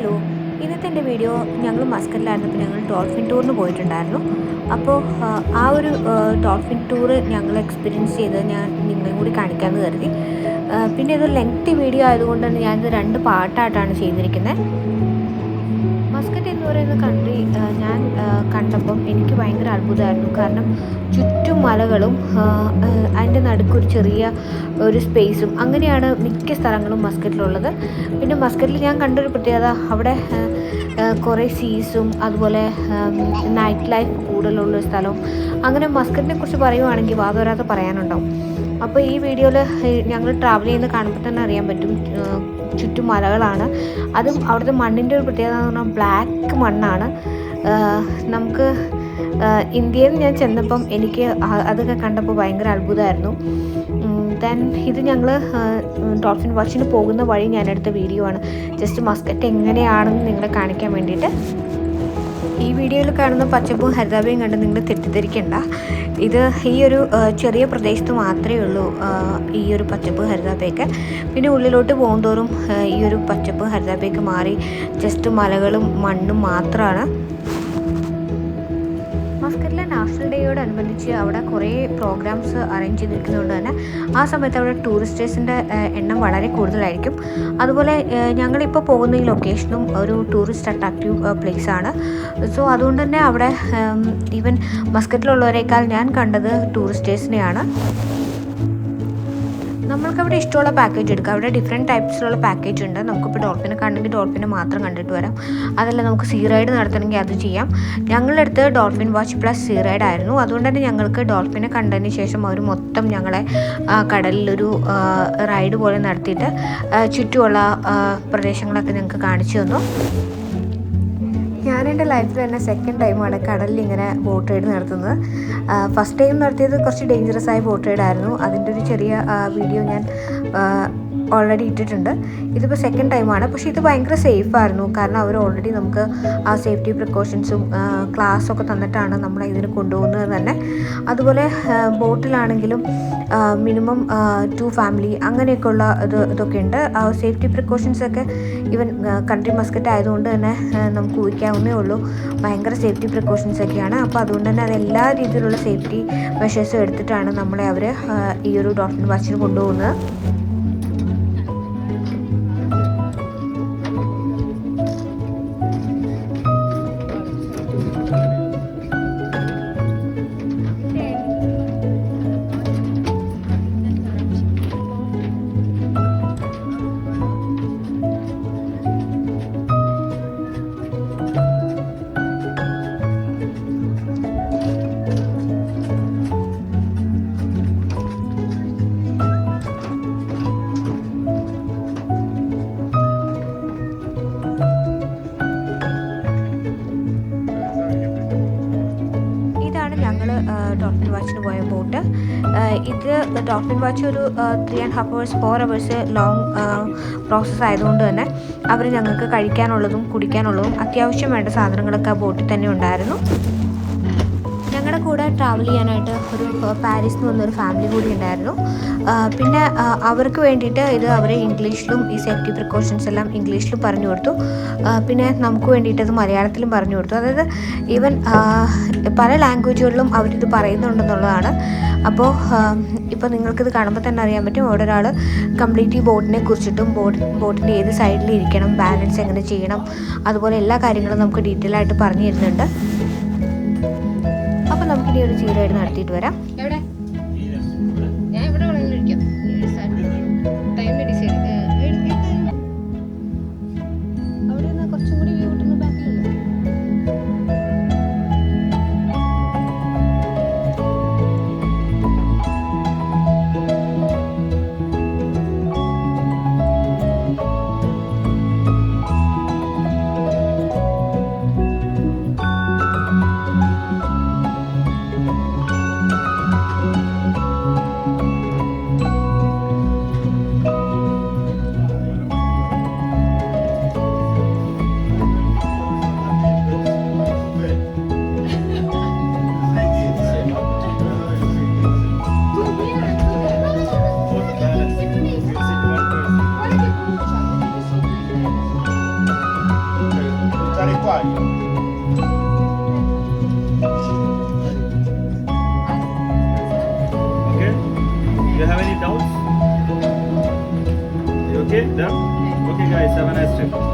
Hello ഇന്നത്തെ എന്റെ video ഞങ്ങൾ മസ്കറ്റിലായിരുന്നപ്പോൾ ഞങ്ങൾ ഡോൾഫിൻ ടൂറിന് പോയിട്ടുണ്ടായിരുന്നു. അപ്പോൾ ആ, ഒരു ഡോൾഫിൻ ടൂറ് ഞങ്ങൾ എക്സ്പീരിയൻസ് ചെയ്ത് ഞാൻ നിങ്ങളെയും കൂടി കാണിക്കാമെന്ന് കരുതി. പിന്നെ ഇത് ലെങ്തി വീഡിയോ ആയതുകൊണ്ട് തന്നെ ഞാനിത് രണ്ട് പാട്ടായിട്ടാണ് ചെയ്തിരിക്കുന്നത്. മസ്കറ്റ് എന്ന് പറയുന്ന കൺട്രി ഞാൻ കണ്ടപ്പം എനിക്ക് ഭയങ്കര അത്ഭുതമായിരുന്നു. കാരണം ചുറ്റും മലകളും അതിന്റെ നടുക്കൊരു ചെറിയ ഒരു സ്പേസും അങ്ങനെയാണ് മിക്ക സ്ഥലങ്ങളും മസ്കറ്റിലുള്ളത് പിന്നെ മസ്കറ്റിൽ ഞാൻ കണ്ടൊരു പ്രത്യേകത അവിടെ കുറേ സീസും അതുപോലെ നൈറ്റ് ലൈഫ് കൂടുതലുള്ള സ്ഥലവും. അങ്ങനെ മസ്കറ്റിനെ കുറിച്ച് പറയുവാണെങ്കിൽ വാദോരാതെ പറയാനുണ്ടാവും. അപ്പോൾ ഈ വീഡിയോയിൽ ഞങ്ങൾ ട്രാവൽ ചെയ്യുന്ന കാണുമ്പോൾ തന്നെ അറിയാൻ പറ്റും ചുറ്റും മലകളാണ് അതും അവിടുത്തെ മണ്ണിന്റെ ഒരു പ്രത്യേകത എന്ന് പറഞ്ഞാൽ ബ്ലാക്ക് മണ്ണാണ്. നമുക്ക് ഇന്ത്യയിൽ ഞാൻ ചെന്നപ്പം എനിക്ക് അതൊക്കെ കണ്ടപ്പോൾ ഭയങ്കര അത്ഭുതമായിരുന്നു. ദെൻ ഇത് ഞങ്ങൾ ഡോൾഫിൻ വാച്ചിന് പോകുന്ന വഴി ഞാൻ എടുത്ത വീഡിയോ ആണ്. ജസ്റ്റ് മസ്കറ്റ് എങ്ങനെയാണെന്ന് നിങ്ങളെ കാണിക്കാൻ വേണ്ടിയിട്ട്. ഈ വീഡിയോയിൽ കാണുന്ന പച്ചപ്പും ഹരിതാപയും കണ്ട് നിങ്ങൾ തെറ്റിദ്ധരിക്കണ്ട. ഇത് ഈ ഒരു ചെറിയ പ്രദേശത്ത് മാത്രമേ ഉള്ളൂ ഈ ഒരു പച്ചപ്പ് ഹരിതാപയൊക്കെ പിന്നെ ഉള്ളിലോട്ട് പോകുന്തോറും ഈ ഒരു പച്ചപ്പ് ഹരിതാപയൊക്കെ മാറി ജസ്റ്റ് മലകളും മണ്ണും മാത്രമാണ് മസ്കറ്റിലെ നാഷണൽ ഡേയോടനുബന്ധിച്ച് അവിടെ കുറേ പ്രോഗ്രാംസ് അറേഞ്ച് ചെയ്തിരിക്കുന്നതുകൊണ്ട് തന്നെ ആ സമയത്ത് അവിടെ ടൂറിസ്റ്റേഴ്സിന്റെ എണ്ണം വളരെ കൂടുതലായിരിക്കും. അതുപോലെ ഞങ്ങളിപ്പോൾ പോകുന്ന ഈ ലൊക്കേഷനും ഒരു ടൂറിസ്റ്റ് അട്രാക്റ്റീവ് പ്ലേസ് ആണ് സോ അതുകൊണ്ട് തന്നെ അവിടെ ഈവൻ മസ്കറ്റിലുള്ളവരെക്കാൾ ഞാൻ കണ്ടത് ടൂറിസ്റ്റേഴ്സിനെയാണ്. നമ്മൾക്ക് അവിടെ ഇഷ്ടമുള്ള പാക്കേജ് എടുക്കാം. അവിടെ ഡിഫറെന്റ് ടൈപ്സിലുള്ള പാക്കേജ് ഉണ്ട്. നമുക്കിപ്പോൾ ഡോൾഫിനെ കാണണമെങ്കിൽ ഡോൾഫിനെ മാത്രം കണ്ടിട്ട് വരാം. അതല്ല നമുക്ക് സീ റൈഡ് നടത്തണമെങ്കിൽ അത് ചെയ്യാം. ഞങ്ങളുടെ അടുത്ത് dolphin watch plus sea ride ആയിരുന്നു. അതുകൊണ്ട് തന്നെ ഞങ്ങൾക്ക് ഡോൾഫിനെ കണ്ടതിന് ശേഷം അവർ മൊത്തം ഞങ്ങളെ കടലിലൊരു റൈഡ് പോലെ നടത്തിയിട്ട് ചുറ്റുമുള്ള പ്രദേശങ്ങളൊക്കെ ഞങ്ങൾക്ക് കാണിച്ചു തന്നു. എന്റെ ലൈഫിൽ തന്നെ സെക്കൻഡ് ടൈമാണ് കടലിൽ ഇങ്ങനെ ബോട്ട് റൈഡ് നടത്തുന്നത്. ഫസ്റ്റ് ടൈം നടത്തിയത് കുറച്ച് ഡേഞ്ചറസ് ആയ ബോട്ട് റൈഡ് ആയിരുന്നു. അതിന്റെ ഒരു ചെറിയ വീഡിയോ ഞാൻ ഓൾറെഡി ഇട്ടിട്ടുണ്ട്. ഇതിപ്പോൾ സെക്കൻഡ് ടൈമാണ് പക്ഷേ ഇത് ഭയങ്കര സേഫ് ആയിരുന്നു. കാരണം അവർ ഓൾറെഡി നമുക്ക് ആ സേഫ്റ്റി പ്രിക്കോഷൻസും ക്ലാസ്സൊക്കെ തന്നിട്ടാണ് നമ്മളെ ഇതിന് കൊണ്ടുപോകുന്നത് തന്നെ. അതുപോലെ ബോട്ടിലാണെങ്കിലും മിനിമം ടു ഫാമിലി അങ്ങനെയൊക്കെയുള്ള ഇത് ഇതൊക്കെ ഉണ്ട്. ആ സേഫ്റ്റി പ്രിക്കോഷൻസ് ഒക്കെ ഈവൻ കൺട്രി മസ്കറ്റ് ആയതുകൊണ്ട് തന്നെ നമുക്ക് ഊഹിക്കാവുന്നേ ഉള്ളൂ. ഭയങ്കര സേഫ്റ്റി പ്രിക്കോഷൻസ് ഒക്കെയാണ്. അപ്പോൾ അതുകൊണ്ട് തന്നെ അത് എല്ലാ രീതിയിലുള്ള സേഫ്റ്റി മെഷേഴ്സും എടുത്തിട്ടാണ് നമ്മളെ അവർ ഈ ഒരു ഡോക്ടർ വാച്ചിന് കൊണ്ടുപോകുന്നത്. ഇത് ഡോൾഫിൻ വാച്ച് ഒരു three and half hours four hours long process ആയതുകൊണ്ട് തന്നെ അവർ ഞങ്ങൾക്ക് കഴിക്കാനുള്ളതും കുടിക്കാനുള്ളതും അത്യാവശ്യം വേണ്ട സാധനങ്ങളൊക്കെ ആ ബോട്ടിൽ തന്നെ ഉണ്ടായിരുന്നു. ട്രാവൽ ചെയ്യാനായിട്ട് ഒരു പാരീസ് എന്ന് പറഞ്ഞൊരു ഫാമിലി കൂടി ഉണ്ടായിരുന്നു. പിന്നെ അവർക്ക് വേണ്ടിയിട്ട് ഇത് അവർ ഇംഗ്ലീഷിലും ഈ സേഫ്റ്റി പ്രിക്കോഷൻസ് എല്ലാം ഇംഗ്ലീഷിലും പറഞ്ഞു കൊടുത്തു. പിന്നെ നമുക്ക് വേണ്ടിയിട്ട് അത് മലയാളത്തിലും പറഞ്ഞു കൊടുത്തു. അതായത് ഈവൻ പല ലാംഗ്വേജുകളിലും അവരിത് പറയുന്നുണ്ടെന്നുള്ളതാണ്. അപ്പോൾ ഇപ്പോൾ നിങ്ങൾക്കിത് കാണുമ്പോൾ തന്നെ അറിയാൻ പറ്റും. അവിടെ ഒരാൾ കംപ്ലീറ്റ് ഈ ബോട്ടിനെ കുറിച്ചിട്ടും ബോട്ട് ബോട്ടിന്റെ ഏത് സൈഡിൽ ഇരിക്കണം ബാലൻസ് എങ്ങനെ ചെയ്യണം അതുപോലെ എല്ലാ കാര്യങ്ങളും നമുക്ക് ഡീറ്റെയിൽ ആയിട്ട് പറഞ്ഞു തരുന്നുണ്ട്. ഒരു ചീരയായിട്ട് നടത്തിയിട്ട് വരാം. Thank you.